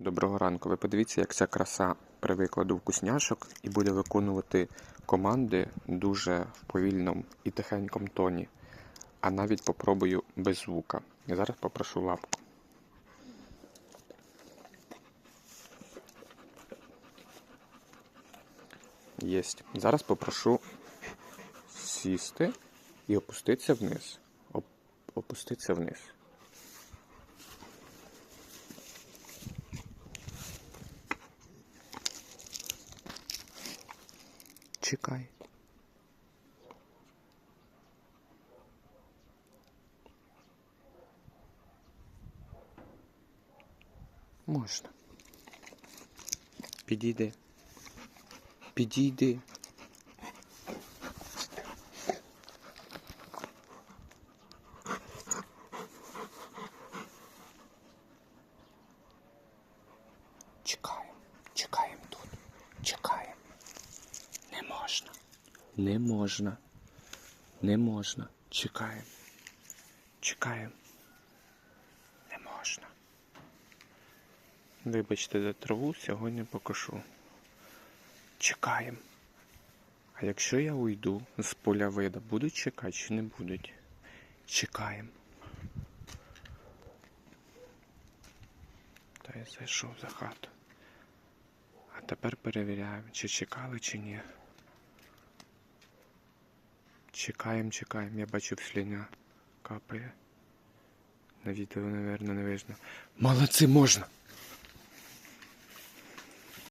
Доброго ранку. Ви подивіться, як ця краса привикла до вкусняшок і буде виконувати команди дуже в повільному і тихенькому тоні. А навіть попробую без звука. Я зараз попрошу лапку. Єсть. Зараз попрошу сісти і опуститися вниз. Оп- опуститися вниз. Чекай. Можна. Підійди. Підійди. Чекаємо. Можна. Не можна. Не можна. Чекаємо. Чекаємо. Не можна. Вибачте за траву, сьогодні покошу. Чекаємо. А якщо я уйду з поля вида, будуть чекати чи не будуть? Чекаємо. Та я зайшов за хату. А тепер перевіряємо, чи чекали, чи ні. Чекаємо, чекаємо. Я бачу сліня капає. На відео, мабуть, не видно. Молодці, можна!